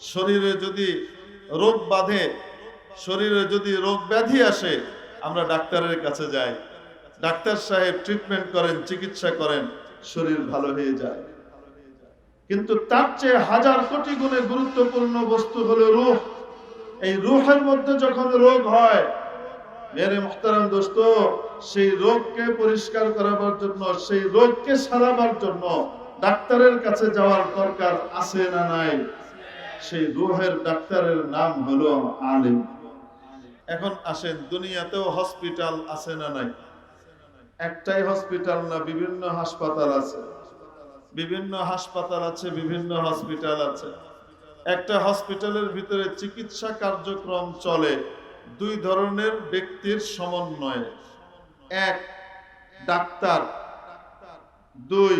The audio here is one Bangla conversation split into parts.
শরীরে যদি রোগ বাঁধে, শরীরে যদি রোগ ব্যাধি আসে, আমরা ডাক্তারের কাছে যাই। ডাক্তার সাহেব ট্রিটমেন্ট করেন, চিকিৎসা করেন, শরীর ভালো হয়ে যায়। কিন্তু তার চেয়ে হাজার কোটি গুণে গুরুত্বপূর্ণ বস্তু হলো রূহ। এই রুহের মধ্যে যখন রোগ হয় মেরে মুখতারাম দোস্ত, সেই রোগকে পরিষ্কার করাবার জন্য, সেই রোগকে সারাবার জন্য ডাক্তারের কাছে যাওয়ার দরকার আছে না নাই? সেই রুহের ডাক্তারের নাম হলো আলিম। এখন আসেন, দুনিয়াতেও হসপিটাল আছে না নাই? একটাই হসপিটাল না, বিভিন্ন হাসপাতাল আছে। বিভিন্ন হাসপাতাল আছে, বিভিন্ন হসপিটাল আছে। একটা হসপিটালের ভিতরে চিকিৎসা কার্যক্রম চলে দুই ধরনের ব্যক্তির সমন্বয়ে। এক, ডাক্তার। দুই,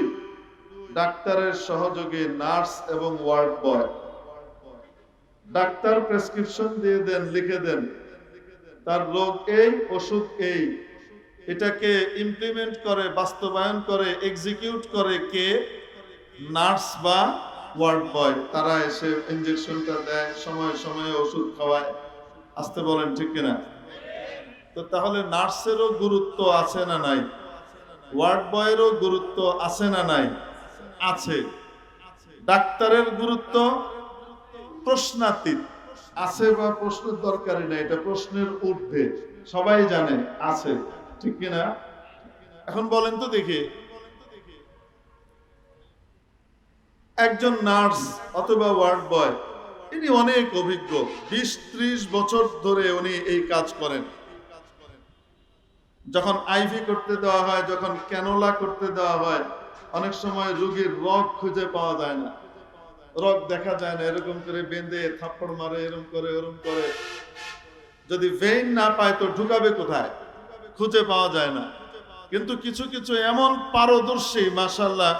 ডাক্তারের সহযোগী নার্স এবং ওয়ার্ড বয়। ডাক্তার প্রেসক্রিপশন দিয়ে দেন, লিখে দেন, তার রোগ এই, ওষুধ এই। এটাকে ইমপ্লিমেন্ট করে, বাস্তবায়ন করে এক্সিকিউট করে কে? নার্স বা ওয়ার্ড বয়। তারা এসে ইনজেকশনটা দেয়, সময়ে সময়ে ওষুধ খাওয়ায়। আসতে বলেন, ঠিক কিনা? তো তাহলে নার্সেরও গুরুত্ব আছে না নাই? ওয়ার্ড বয়েরও গুরুত্ব আছে না নাই? আছে। ডাক্তারের গুরুত্ব প্রশ্নাতীত। আছে বা প্রশ্নের দরকারই নাই এটা প্রশ্নের ঊর্ধ্বে। সবাই জানে আছে। ঠিক কিনা এখন বলেন তো দেখি। একজন নার্স অথবা ওয়ার্ড বয় ইনি অনেক অভিজ্ঞ। বিশ ত্রিশ বছর ধরে উনি এই কাজ করেন। যখন আইভি করতে দেওয়া হয় যখন ক্যানোলা করতে দেওয়া হয় অনেক সময় রোগীর রগ খুঁজে পাওয়া যায় না। রগ দেখা যায় না, এরকম করে বেঁধে থাপ্পড় মারে এরকম করে এরকম করে। যদি ভেইন না পায় তো ঢুকাবে কোথায়? খুঁজে পাওয়া যায় না। কিন্তু কিছু কিছু এমন পারদর্শী মাসাল্লাহ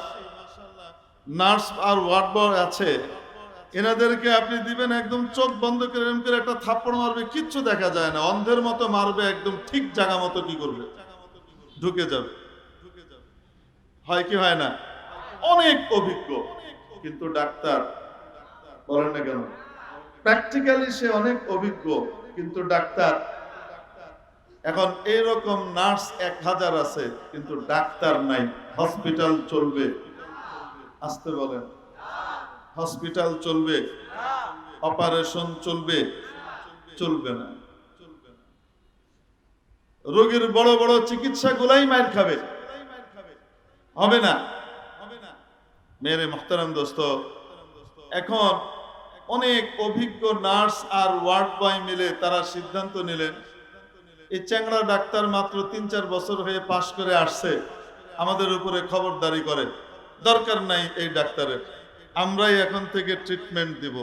নার্স আর ওয়ার্ড বয় আছে। এনাদেরকে আপনি দিবেন একদম চোখ বন্ধ করে এরকম করে একটা থাপ্পড় মারবে, কিচ্ছু দেখা যায় না। অন্ধের মতো মারবে, একদম ঠিক জায়গা মতো কি করবে? ঢুকে যাবে। হয় কি হয় না? অনেক অভিজ্ঞ। কিন্তু ডাক্তার বলেন না কেন? প্র্যাকটিক্যালি সে অনেক অভিজ্ঞ, কিন্তু ডাক্তার, এখন এইরকম নার্স এক হাজার আছে, কিন্তু ডাক্তার নাই। হসপিটাল চলবে। আসতে বলেন। হসপিটাল চলবে। অপারেশন চলবে। চলবে না। রোগীর বড় বড় চিকিৎসা গুলাই মার খাবে। হবে না। মেরে মোহতারাম দোস্ত। এখন অনেক অভিজ্ঞ নার্স আর ওয়ার্ড বয় মিলে তারা সিদ্ধান্ত নিলেন, এই চ্যাংড়া ডাক্তার মাত্র তিন চার বছর হয়ে পাশ করে আসছে, আমাদের উপরে খবরদারি করে। দরকার নাই এই ডাক্তারের, আমরাই এখন থেকে ট্রিটমেন্ট দিব।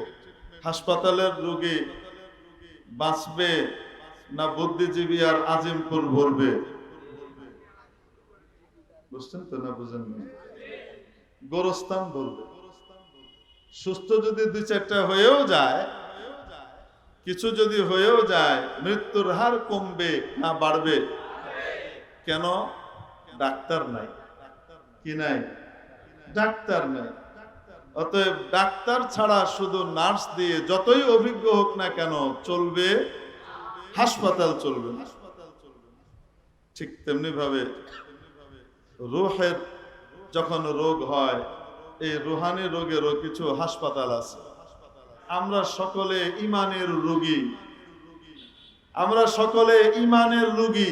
হাসপাতালের রোগী বাঁচবে না বুদ্ধিজীবী আর আজিমপুর ভরবে। বুঝছেন তো না বুঝেন না? গোরস্থান বলবে। সুস্থ যদি দুই চারটা হয়েও যায়, কিছু যদি হয়েও যায়, মৃত্যুর হার কমবে না বাড়বে? কেন? ডাক্তার নাই। কি নাই? ডাক্তার নাই। অতএব ডাক্তার ছাড়া শুধু নার্স দিয়ে যতই অভিজ্ঞ হোক না কেন চলবে, হাসপাতাল চলবে ঠিক তেমনি ভাবে রোহের যখন রোগ হয়, এই রুহানি রোগেরও কিছু হাসপাতাল আছে। আমরা সকলে ইমানের রোগী। আমরা সকলে ইমানের রোগী।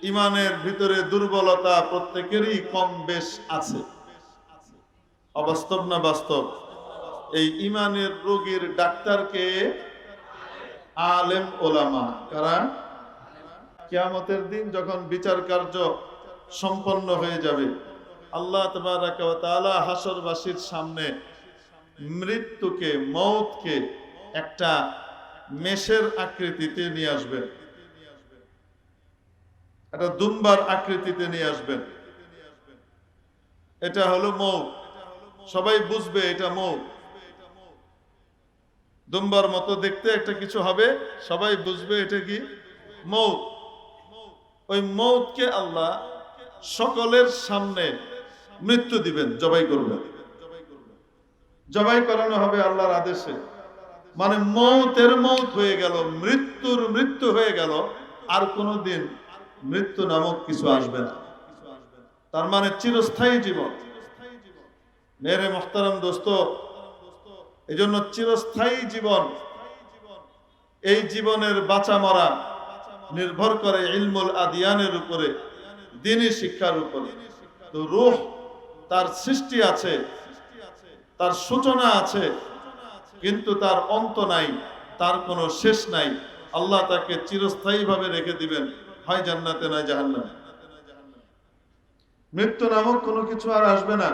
ইমানের ভিতরে দুর্বলতা প্রত্যেকেরই কম বেশ আছে। অবাস্তব না বাস্তব? এই ইমানের রোগীর ডাক্তারকে আলেম ওলামা। কারা? কিয়ামতের দিন যখন বিচার কার্য সম্পন্ন হয়ে যাবে। আল্লাহ হাসরবাসীর সামনে মৃত্যুকে, মৌতকে একটা মেষের আকৃতিতে নিয়ে আসবেন। একটা দুম্বার আকৃতিতে নিয়ে আসবেন। এটা হলো মৌ সবাই বুঝবে এটা মৌ দুম্বার মতো দেখতে একটা কিছু হবে, সবাই বুঝবে এটা কি? মৌ ওই মৌতকে আল্লাহ সকলের সামনে মৃত্যু দিবেন, জবাই করবেন। জবাই করানো হবে আল্লাহর আদেশে। মানে মৌতের মৌত হয়ে গেল, মৃত্যুর মৃত্যু হয়ে গেল, আর কোনোদিন মৃত্যু নামক কিছু আসবে না। তার মানে চিরস্থায়ী জীবন। মেরে মোহতারাম দোস্ত এই জন্য চিরস্থায়ী জীবন। এই জীবনের বাঁচা মরা নির্ভর করে ইলমুল আদিয়ানের উপরে। দিনই শিক্ষার উপরে। তো রূহ তার সৃষ্টি আছে, তার সূচনা আছে, কিন্তু তার অন্ত নাই, তার কোনো শেষ নাই। আল্লাহ তাকে চিরস্থায়ীভাবে রেখে দিবেন, হয় জান্নাতে নয় জাহান্নামে। মৃত্যু নামক কোনো কিছু আর আসবে না।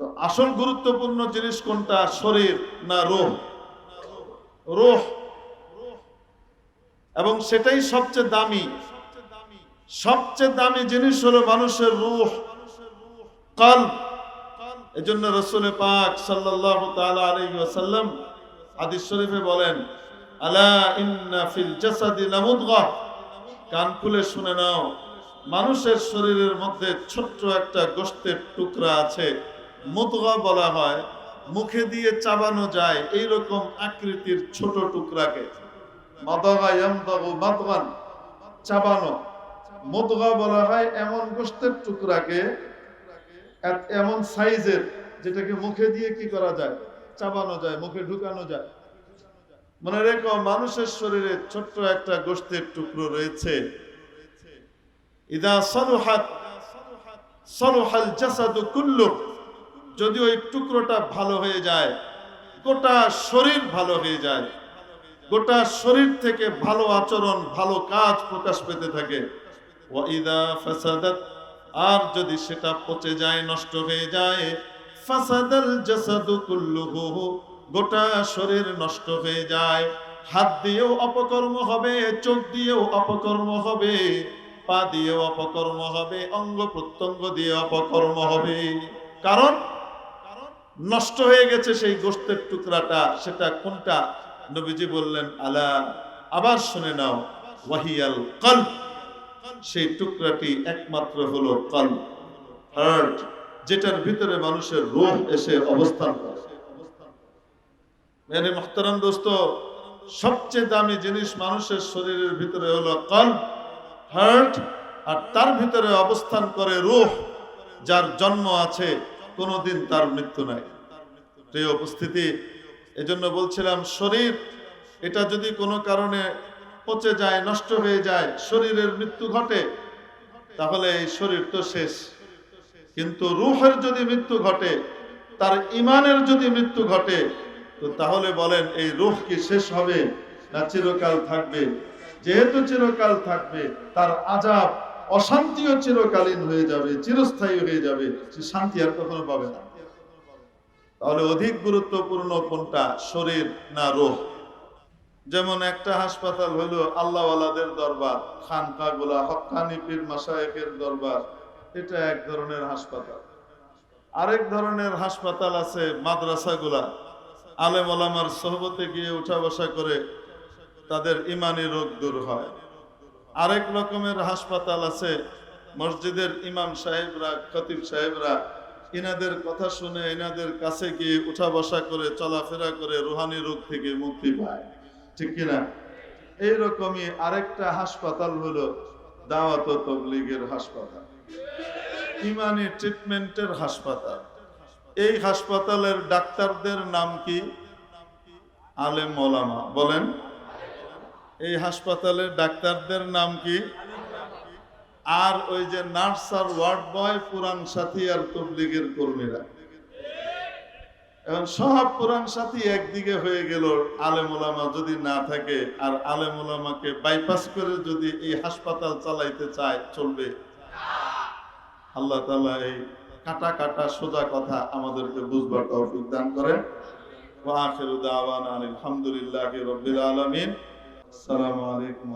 তো আসল গুরুত্বপূর্ণ জিনিস কোনটা, শরীর না রোহ? রোহ। এবং সেটাই সবচেয়ে দামি সবচেয়ে দামি জিনিস হলো মানুষের রুহ কাল এজন্য রসুল পাক সাল্লাল্লাহু তাআলা আলাইহি শরীফে বলেন, আলা ইন্না ফিল জাসাদি লামুদগাহ কান খুলে শুনে নাও, মানুষের শরীরের মধ্যে ছোট্ট একটা গোশতের টুকরা আছে। মুদগা বলা হয়, মুখে দিয়ে চাবানো যায় এই রকম আকৃতির ছোট টুকরাকে। মাদগা ইয়ামদাগু মাদগান, চাবানো। মুদগা বলা হয় এমন গোশতের টুকরাকে এমন সাইজের, যেটাকে মুখে দিয়ে কি করা যায়? চাবানো যায়, মুখে ঢুকানো যায়। মনে রেখো, মানুষের শরীরে ছোট্ট একটা গোশতের টুকরো রয়েছে। ইদা যদি ওই টুকরোটা ভালো হয়ে যায়, গোটা শরীর ভালো হয়ে যায়। গোটা শরীর থেকে ভালো আচরণ, ভালো কাজ প্রকাশ পেতে থাকে। আর যদি সেটা পচে যায়, নষ্ট হয়ে যায়, ফাসাদাল কুল্লুহু, গোটা শরীর নষ্ট হয়ে যায়। হাত দিয়েও অপকর্ম হবে, চোখ দিয়েও অপকর্ম হবে, পা দিয়েও অপকর্ম হবে, অঙ্গ প্রত্যঙ্গ দিয়ে অপকর্ম হবে। কারণ নষ্ট হয়ে গেছে সেই গোস্তের টুকরাটা, সেটা কোনটা? নবীজি বললেন, আলা, আবার শুনে নাও, ওয়াহিয়াল কল সেই টুকরাটি একমাত্র হলো কল হার্ট যেটার ভিতরে মানুষের রোহ এসে অবস্থান করে। মেরে দোস্ত, সবচেয়ে দামি জিনিস মানুষের শরীরের ভিতরে হলো কল হার্ট, আর তার ভিতরে অবস্থান করে যার জন্ম আছে কোনোদিন তার মৃত্যু নাই। উপস্থিতি, এজন্য বলছিলাম, শরীর, এটা যদি কোনো কারণে পচে যায়, নষ্ট হয়ে যায়, শরীরের মৃত্যু ঘটে, তাহলে এই শরীর তো শেষ। কিন্তু রুহের যদি মৃত্যু ঘটে, তার ইমানের যদি মৃত্যু ঘটে, তো তাহলে বলেন, এই রুহ কি শেষ হবে না চিরকাল থাকবে? যেহেতু চিরকাল থাকবে, তার আজাব অশান্তিও চিরকালীন হয়ে যাবে, চিরস্থায়ী হয়ে যাবে, সে শান্তি আর কখনো পাবে না। তাহলে অধিক গুরুত্বপূর্ণ কোনটা, শরীর না রোহ? যেমন একটা হাসপাতাল হলো আল্লাহওয়ালাদের দরবার, খানকাগুলা হক্কানি পীর মাসায়েকের দরবার, এটা এক ধরনের হাসপাতাল। আরেক ধরনের হাসপাতাল আছে মাদ্রাসাগুলা। আলেম ওলামার সহবতে গিয়ে উঠা বসা করে তাদের ইমানি রোগ দূর হয়। আরেক রকমের হাসপাতাল আছে মসজিদের ইমাম সাহেবরা, খতিব সাহেবরা, ইনাদের কথা শুনে ইনাদের কাছে গিয়ে উঠা বসা করে, চলাফেরা করে, রুহানি রোগ থেকে মুক্তি পায়। ঠিক কিনা? এইরকমই আরেকটা হাসপাতাল হলো দাওয়াত তবলিগের হাসপাতাল। ইমানি ট্রিটমেন্টের হাসপাতাল। এই হাসপাতালের ডাক্তারদের নাম কি? আলেম মোলামা বলেন। এই হাসপাতালের ডাক্তারদের নাম কি? আর ওই যে নার্স আর ওয়ার্ড বয় পুরান সাথী আর তবলিগের কর্মীরা। এখন সব পুরান সাথী একদিকে হয়ে গেল, আলেম ওলামা যদি না থাকে, আর আলেম ওলামাকে বাইপাস করে যদি এই হাসপাতাল চালাইতে চায়, চলবে। আল্লাহ তালা এই কাটা কাটা সোজা কথা আমাদেরকে বুঝবার তৌফিক দান করেন। আলহামদুলিল্লাহি রাব্বিল আলামিন। আসসালামু আলাইকুম